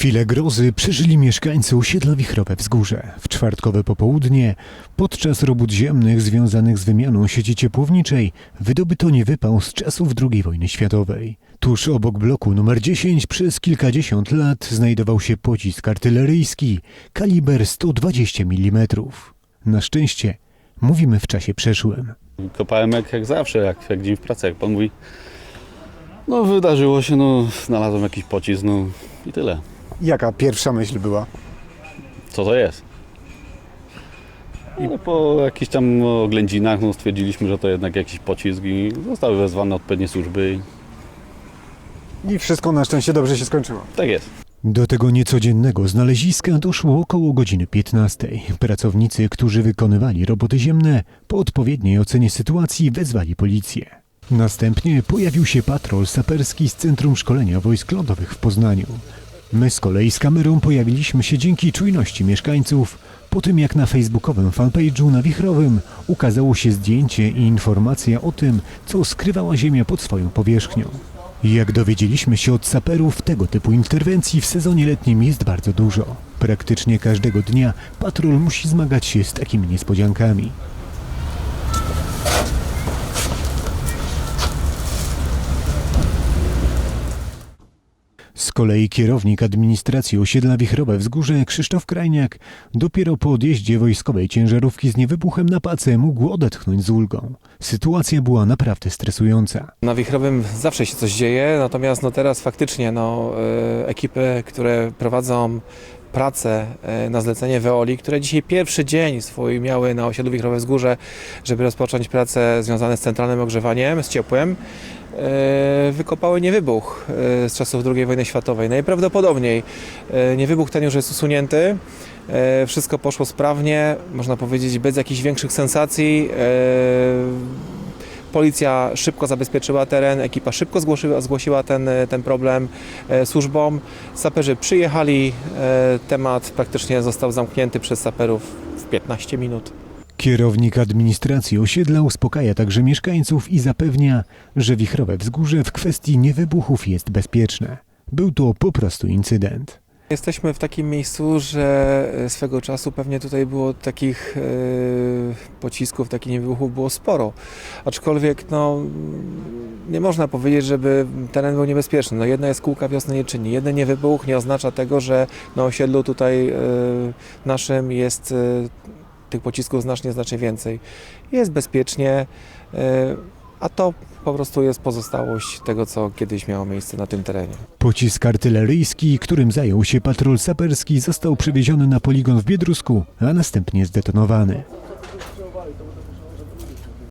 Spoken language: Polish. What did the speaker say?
Chwilę grozy przeżyli mieszkańcy osiedla Wichrowe Wzgórze. W czwartkowe popołudnie, podczas robót ziemnych związanych z wymianą sieci ciepłowniczej, wydobyto niewypał z czasów II wojny światowej. Tuż obok bloku numer 10 przez kilkadziesiąt lat znajdował się pocisk artyleryjski kaliber 120 mm. Na szczęście mówimy w czasie przeszłym. Kopałem jak, jak zawsze, jak, jak dzień w pracy, jak pan mówi. No wydarzyło się, no znalazłem jakiś pocisk, no i tyle. Jaka pierwsza myśl była? Co to jest? No, po jakichś tam oględzinach no, stwierdziliśmy, że to jednak jakiś pocisk i zostały wezwane odpowiednie służby i I wszystko na szczęście dobrze się skończyło. tak jest. Do tego niecodziennego znaleziska doszło około godziny 15. Pracownicy, którzy wykonywali roboty ziemne, po odpowiedniej ocenie sytuacji wezwali policję. Następnie pojawił się patrol saperski z Centrum Szkolenia Wojsk Lądowych w Poznaniu. My z kolei z kamerą pojawiliśmy się dzięki czujności mieszkańców, po tym jak na facebookowym fanpage'u na Wichrowym ukazało się zdjęcie i informacja o tym, co skrywała Ziemia pod swoją powierzchnią. Jak dowiedzieliśmy się od saperów, tego typu interwencji w sezonie letnim jest bardzo dużo. Praktycznie każdego dnia patrol musi zmagać się z takimi niespodziankami. Z kolei kierownik administracji osiedla Wichrowe Wzgórze Krzysztof Krajniak dopiero po odjeździe wojskowej ciężarówki z niewybuchem na pace mógł odetchnąć z ulgą. Sytuacja była naprawdę stresująca. Na Wichrowym zawsze się coś dzieje, natomiast no teraz faktycznie no, e, ekipy, które prowadzą pracę e, na zlecenie Veoli, które dzisiaj pierwszy dzień swój miały na osiedlu Wichrowe Wzgórze, żeby rozpocząć pracę związane z centralnym ogrzewaniem, z ciepłem, e, wykopały niewybuch e, z czasów II wojny światowej. Najprawdopodobniej e, niewybuch ten już jest usunięty. Wszystko poszło sprawnie, można powiedzieć bez jakichś większych sensacji. Policja szybko zabezpieczyła teren, ekipa szybko zgłosiła, zgłosiła ten, ten problem e, służbom. Saperzy przyjechali, e, temat praktycznie został zamknięty przez saperów w 15 minut. Kierownik administracji osiedla uspokaja także mieszkańców i zapewnia, że Wichrowe Wzgórze w kwestii niewybuchów jest bezpieczne. Był to po prostu incydent. Jesteśmy w takim miejscu, że e, swego czasu pewnie tutaj było takich e, pocisków, takich niewybuchów było sporo. Aczkolwiek no, nie można powiedzieć, żeby teren był niebezpieczny. No, jedna jest kółka wiosny nie czyni. Jeden niewybuch nie oznacza tego, że na osiedlu tutaj e, naszym jest tych pocisków znacznie, znacznie więcej. Jest bezpiecznie, a to po prostu jest pozostałość tego, co kiedyś miało miejsce na tym terenie. Pocisk artyleryjski, którym zajął się patrol saperski, został przewieziony na poligon w Biedrusku, a następnie zdetonowany.